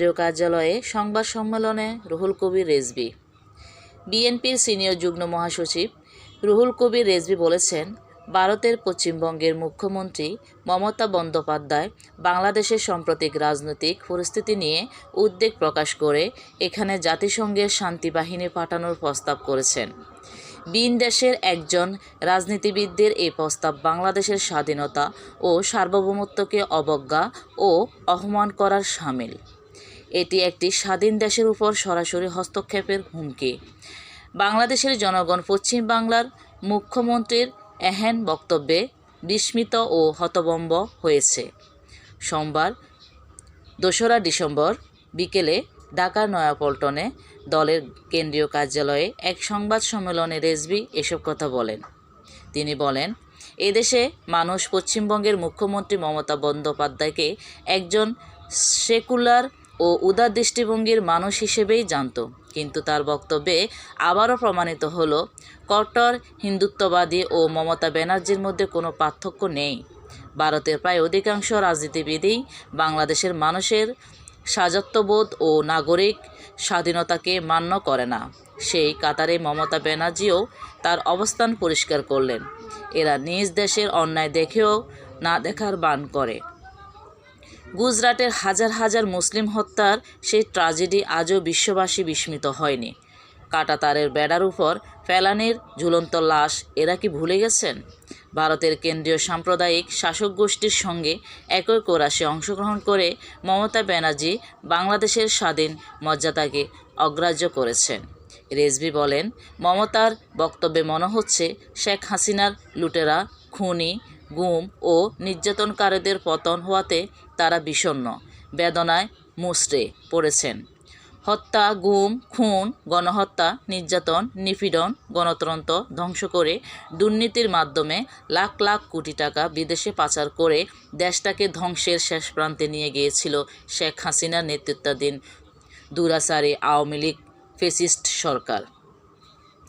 কেন্দ্রীয় কার্যালয়ে সংবাদ সম্মেলনে রুহুল কবির রেজবি বিএনপির সিনিয়র যুগ্ম মহাসচিব রুহুল কবির রেজবি বলেছেন, ভারতের পশ্চিমবঙ্গের মুখ্যমন্ত্রী মমতা বন্দ্যোপাধ্যায় বাংলাদেশের সাম্প্রতিক রাজনৈতিক পরিস্থিতি নিয়ে উদ্বেগ প্রকাশ করে এখানে জাতিসংঘের শান্তি বাহিনী পাঠানোর প্রস্তাব করেছেন। বিন দেশের একজন রাজনীতিবিদদের এই প্রস্তাব বাংলাদেশের স্বাধীনতা ও সার্বভৌমত্বকে অবজ্ঞা ও অপমান করার সামিল। এটি একটি স্বাধীন দেশের উপর সরাসরি হস্তক্ষেপের হুমকি। বাংলাদেশের জনগণ পশ্চিম বাংলার মুখ্যমন্ত্রীর এহেন বক্তব্যে বিস্মিত ও হতবম্ব হয়েছে। সোমবার, দোসরা ডিসেম্বর, বিকেলে ঢাকার নয়াপল্টনে দলের কেন্দ্রীয় কার্যালয়ে এক সংবাদ সম্মেলনে রেজবি এসব কথা বলেন। তিনি বলেন, এদেশে মানুষ পশ্চিমবঙ্গের মুখ্যমন্ত্রী মমতা বন্দ্যোপাধ্যায়কে একজন সেকুলার ও উদার দৃষ্টিভঙ্গির মানুষ হিসেবেই জানত। কিন্তু তার বক্তব্যে আবারও প্রমাণিত হল, কট্টর, হিন্দুত্ববাদী ও মমতা ব্যানার্জির মধ্যে কোনো পার্থক্য নেই। ভারতের প্রায় অধিকাংশ রাজনীতিবিদই বাংলাদেশের মানুষের স্বাযত্ববোধ ও নাগরিক স্বাধীনতাকে মান্য করে না। সেই কাতারে মমতা ব্যানার্জিও তার অবস্থান পরিষ্কার করলেন। এরা নিজ দেশের অন্যায় দেখেও না দেখার বান করে। গুজরাটের হাজার হাজার মুসলিম হত্যার সেই ট্র্যাজেডি আজও বিশ্ববাসী বিস্মিত হয়নি। কাটাতারের বেড়ার উপর ফেলানির ঝুলন্ত লাশ, এরা কি ভুলে গেছেন? ভারতের কেন্দ্রীয় সাম্প্রদায়িক শাসক গোষ্ঠীর সঙ্গে একই কোরাসে অংশগ্রহণ করে মমতা ব্যানার্জি বাংলাদেশের স্বাধীন মর্যাদাকে অগ্রাহ্য করেছেন। রেজবি বলেন, মমতার বক্তব্যে মনে হচ্ছে শেখ হাসিনার লুটেরা, খুনি গুম ও নির্যাতনকারীদের পতন হওয়াতে তারা বিষণ্ণ, বেদনায় মুচড়ে পড়েছেন। হত্যা, গুম, খুন, গণহত্যা, নির্যাতন, নিপীড়ন, গণতন্ত্র ধ্বংস করে দুর্নীতির মাধ্যমে লাখ লাখ কোটি টাকা বিদেশে পাচার করে দেশটাকে ধ্বংসের শেষ প্রান্তে নিয়ে গিয়েছিল শেখ হাসিনার নেতৃত্বাধীন দুরাচারী আওয়ামী লীগ ফেসিস্ট সরকার।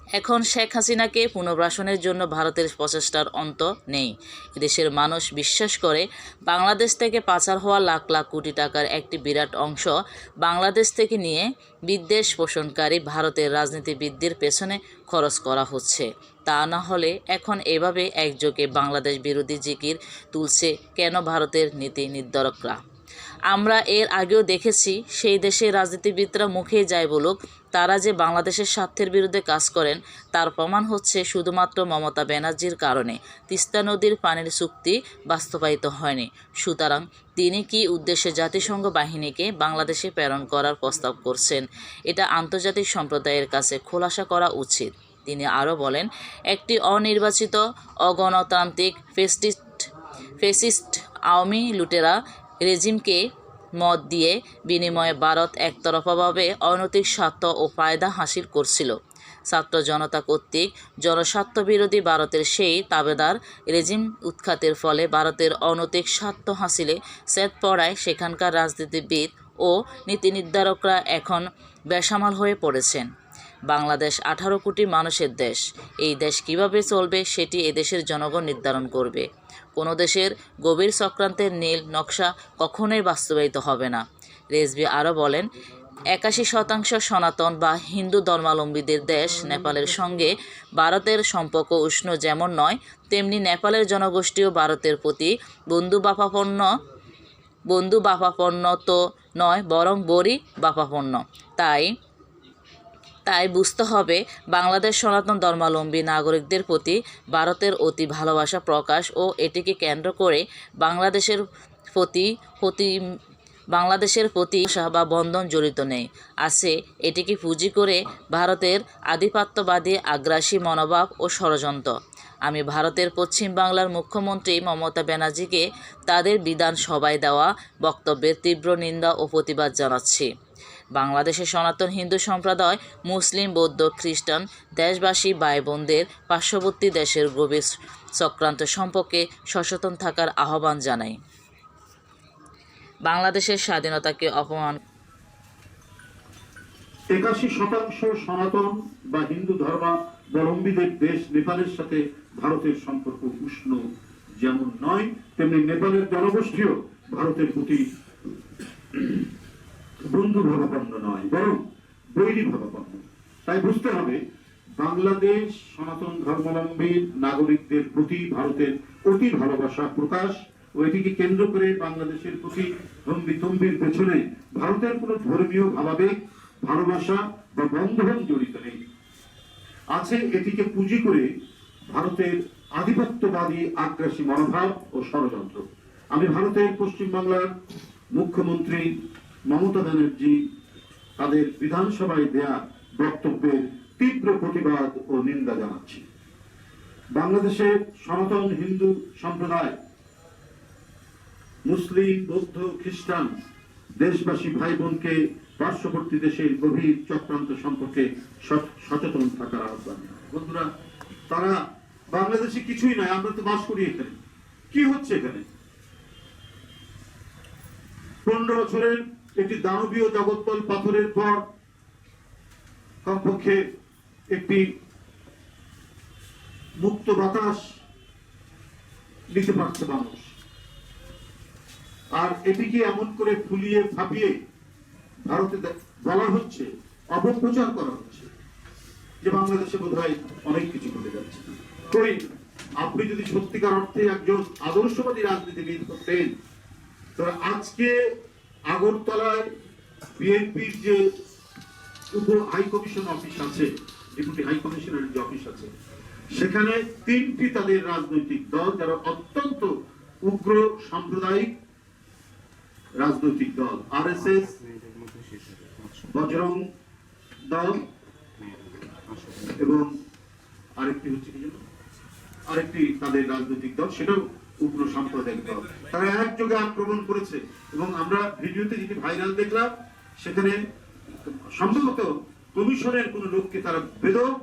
এখন শেখ হাসিনাকে পুনর্বাসনের জন্য ভারতের প্রচেষ্টার অন্ত নেই। এদেশের মানুষ বিশ্বাস করে, বাংলাদেশ থেকে পাচার হওয়া লাখ লাখ কোটি টাকার একটি বিরাট অংশ বাংলাদেশ থেকে নিয়ে বিদ্বেষ পোষণকারী ভারতের রাজনীতিবিদদের পেছনে খরচ করা হচ্ছে। তা না হলে এখন এভাবে একযোগে বাংলাদেশ বিরোধী জিকির তুলছে কেন ভারতের নীতি নির্ধারকরা? আমরা এর আগেও দেখেছি, সেই দেশের রাজনীতিবিদরা মুখে যায় বলুক তারা যে বাংলাদেশের স্বার্থের বিরুদ্ধে কাজ করেন, তার প্রমাণ হচ্ছে শুধুমাত্র মমতা ব্যানার্জির কারণে। তিস্তা নদীর পানির চুক্তি বাস্তবায়িত হয়নি। সুতরাং তিনি কি উদ্দেশ্যে জাতিসংঘ বাহিনীকে বাংলাদেশে প্রেরণ করার প্রস্তাব করছেন, এটা আন্তর্জাতিক সম্প্রদায়ের কাছে খোলাসা করা উচিত। তিনি আরও বলেন, একটি অনির্বাচিত, অগণতান্ত্রিক ফেস্টিস্ট ফেসিস্ট আওয়ামী লুটেরা রেজিমকে মত দিয়ে বিনিময়ে ভারত একতরফাভাবে অনৈতিক স্বার্থ ও ফায়দা হাসিল করছিল। ছাত্র জনতা কর্তৃক জনস্বার্থ বিরোধী ভারতের সেই তাবেদার রেজিম উৎখাতের ফলে ভারতের অনৈতিক স্বার্থ হাসিলে সেত পড়ায় সেখানকার রাজনীতিবিদ ও নীতি নির্ধারকরা এখন বেসামাল হয়ে পড়েছেন। বাংলাদেশ আঠারো কোটি মানুষের দেশ। এই দেশ কীভাবে চলবে সেটি এদেশের জনগণ নির্ধারণ করবে। কোনো দেশের গভীর চক্রান্তের নীল নকশা কখনোই বাস্তবায়িত হবে না। রেজবি আরও বলেন, একাশি শতাংশ সনাতন বা হিন্দু ধর্মাবলম্বীদের দেশ নেপালের সঙ্গে ভারতের সম্পর্ক উষ্ণ যেমন নয়, তেমনি নেপালের জনগোষ্ঠীও ভারতের প্রতি বন্ধুবাপাপন্ন বন্ধু বাপাপন্ন তো নয়, বরং বড়ি বাপাপন্ন। তাই তাই বুঝতে হবে বাংলাদেশ সনাতন ধর্মাবলম্বী নাগরিকদের প্রতি ভারতের অতি ভালোবাসা প্রকাশ ও এটিকে কেন্দ্র করে বাংলাদেশের প্রতি প্রতি বাংলাদেশের প্রতি বা বন্ধন জড়িত নেই। আছে এটিকে পুঁজি করে ভারতের আধিপত্যবাদী, আগ্রাসী মনোভাব ও ষড়যন্ত্র। আমি ভারতের পশ্চিম বাংলার মুখ্যমন্ত্রী মমতা ব্যানার্জিকে তাদের বিধানসভায় দেওয়া বক্তব্যের তীব্র নিন্দা ও প্রতিবাদ জানাচ্ছি। বাংলাদেশের সনাতন হিন্দু সম্প্রদায়, মুসলিম, বৌদ্ধ, খ্রিস্টান, দেশবাসী ভাই বোনদের পার্শ্ববর্তী দেশের গভীর চক্রান্ত সম্পর্কে সচেতন থাকার আহ্বান জানাই বাংলাদেশের স্বাধীনতাকে অপমান একাশি শতাংশ সনাতন বা হিন্দু ধর্মাবলম্বীদের দেশ নেপালের সাথে ভারতের সম্পর্ক উষ্ণ যেমন নয়, তেমনি নেপালের জনগোষ্ঠীও ভারতের প্রতি বন্ধু ভাবাপন্ন নয়, বরং বৈরী ভাবাপন্ন তাই বুঝতে হবে, বাংলাদেশ সনাতন ধর্মাবলম্বী নাগরিকদের প্রতি ভারতের অতি ভালোবাসা প্রকাশ ও এটিকে কেন্দ্র করে বাংলাদেশের প্রতি তম্বির পেছনে ভারতের কোনো ধর্মীয় ভাবাবেগ, ভালোবাসা বা বন্ধন জড়িত নেই। আছে এটিকে পুঁজি করে ভারতের আধিপত্যবাদী আগ্রাসী মনোভাব ও ষড়যন্ত্র। আমি ভারতের পশ্চিমবাংলার মুখ্যমন্ত্রী মমতা ব্যানার্জি তাদের বিধানসভায় দেয়া বক্তব্যের তীব্র প্রতিবাদ ও নিন্দা জানাচ্ছি। বাংলাদেশের সনাতন হিন্দু সম্প্রদায়, মুসলিম, বৌদ্ধ, খ্রিস্টান, দেশবাসী ভাই বোনকে পার্শ্ববর্তী দেশের গভীর চক্রান্ত সম্পর্কে সচ- সচেতন থাকার আহ্বান। বন্ধুরা, তারা বাংলাদেশে কিছুই নয়, আমরা তো বাস করি এখানে। কি হচ্ছে এখানে? পনেরো বছরের একটি দানবীয় জগৎতল পাথরের পর কমপক্ষে একটি মুক্ত বাতাস নিতে পারছে মানুষ। আর এটিকে এমন করে ফুলিয়ে ফাঁপিয়ে ভারতে বলা হচ্ছে, অপপ্রচার করা হচ্ছে, যে বাংলাদেশে বোধ অনেক কিছু ঘটে যাচ্ছে। কই আপনি যদি সত্যিকার অর্থে একজন আদর্শবাদী রাজনীতিবিদ হতেন তবে আজকে আগরতলায় বিএনপির যে উপ হাই অফিস আছে, ডেপুটি হাই যে অফিস আছে, সেখানে তিনটি তাদের রাজনৈতিক দল যারা অত্যন্ত উগ্র সাম্প্রদায়িক রাজনৈতিক দল, আরএসএস, বজরং দল এবং আরেকটি হচ্ছে কি? আরেকটি তাদের রাজনৈতিক দল, সেটাও উগ্র সাম্প্রদায়িক দল। তারা একযোগে আক্রমণ করেছে এবং আমরা ভিডিওতে যেটি ভাইরাল দেখলাম, সেখানে সম্ভবত কমিশনের কোনো লোককে তারা বেদক